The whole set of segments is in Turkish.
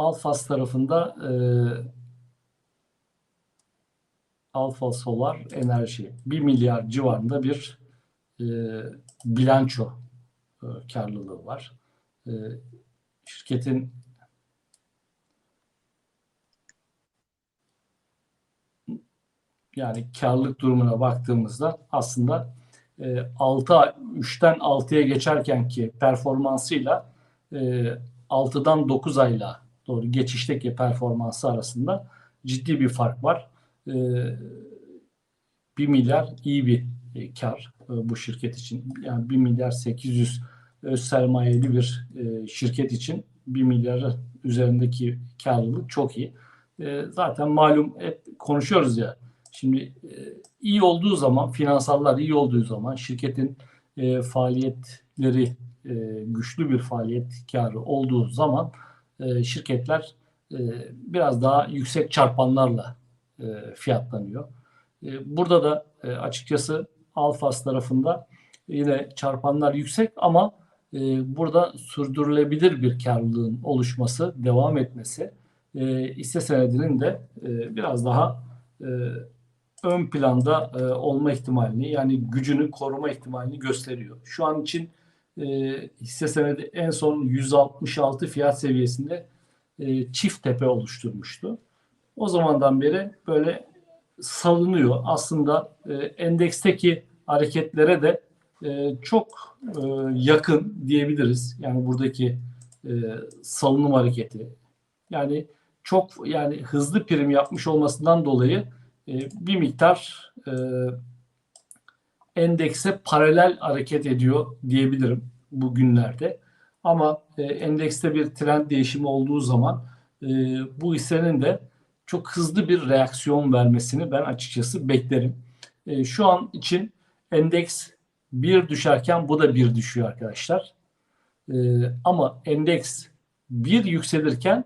Alfas tarafında e, Alfa Solar Enerji 1 milyar civarında bir e, bilanço e, karlılığı var. E, şirketin yani karlılık durumuna baktığımızda aslında e, 6 3'ten 6'ya geçerken ki performansıyla e, 6'dan 9 ayla doğru geçişteki performansı arasında ciddi bir fark var. E, 1 milyar iyi bir e, kar e, bu şirket için. Yani 1 milyar 800 öz sermayeli bir e, şirket için 1 milyarı üzerindeki karlılık çok iyi. E, zaten malum hep konuşuyoruz ya. Şimdi e, iyi olduğu zaman, finansallar iyi olduğu zaman şirketin e, faaliyetleri e, güçlü bir faaliyet karı olduğu zaman e, şirketler e, biraz daha yüksek çarpanlarla e, fiyatlanıyor. Burada da açıkçası Alfas tarafında yine çarpanlar yüksek ama burada sürdürülebilir bir karlılığın oluşması, devam etmesi e, hisse senedinin de biraz daha ön planda olma ihtimalini yani gücünü koruma ihtimalini gösteriyor. Şu an için e, hisse senedi en son 166 fiyat seviyesinde e, çift tepe oluşturmuştu. O zamandan beri böyle salınıyor. Aslında e, endeksteki hareketlere de e, çok e, yakın diyebiliriz. Yani buradaki e, salınım hareketi. Yani çok yani hızlı prim yapmış olmasından dolayı e, bir miktar e, endekse paralel hareket ediyor diyebilirim bugünlerde. Ama e, endekste bir trend değişimi olduğu zaman e, bu hissenin de çok hızlı bir reaksiyon vermesini ben açıkçası beklerim. E, şu an için endeks bir düşerken bu da bir düşüyor arkadaşlar. E, ama endeks bir yükselirken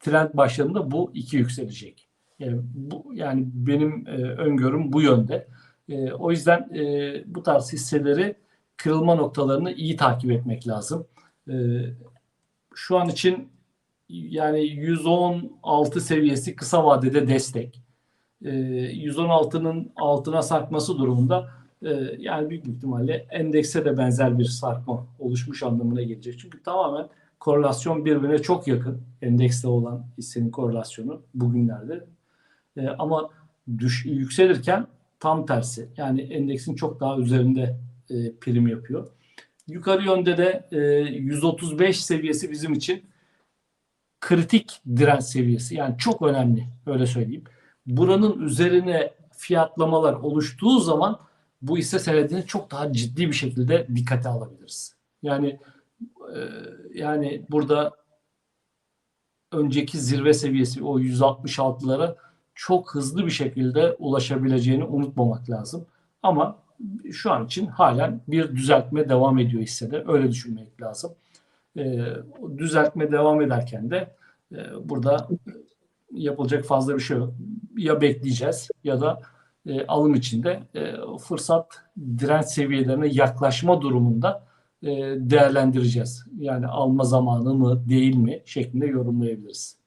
trend başladığında bu iki yükselecek. Yani, bu, yani benim e, öngörüm bu yönde. E, o yüzden e, bu tarz hisseleri kırılma noktalarını iyi takip etmek lazım. E, şu an için yani 116 seviyesi kısa vadede destek. E, 116'nın altına sarkması durumunda e, yani büyük ihtimalle endekse de benzer bir sarkma oluşmuş anlamına gelecek. Çünkü tamamen korelasyon birbirine çok yakın. Endekste olan hissenin korelasyonu bugünlerde. E, ama düş, yükselirken tam tersi. Yani endeksin çok daha üzerinde e, prim yapıyor. Yukarı yönde de e, 135 seviyesi bizim için kritik direnç seviyesi. Yani çok önemli öyle söyleyeyim. Buranın üzerine fiyatlamalar oluştuğu zaman bu hisse senedini çok daha ciddi bir şekilde dikkate alabiliriz. Yani e, yani burada önceki zirve seviyesi o 166'lara çok hızlı bir şekilde ulaşabileceğini unutmamak lazım. Ama şu an için halen bir düzeltme devam ediyor hissede. Öyle düşünmek lazım. E, düzeltme devam ederken de e, burada yapılacak fazla bir şey yok. Ya bekleyeceğiz ya da e, alım içinde e, fırsat direnç seviyelerine yaklaşma durumunda e, değerlendireceğiz. Yani alma zamanı mı değil mi şeklinde yorumlayabiliriz.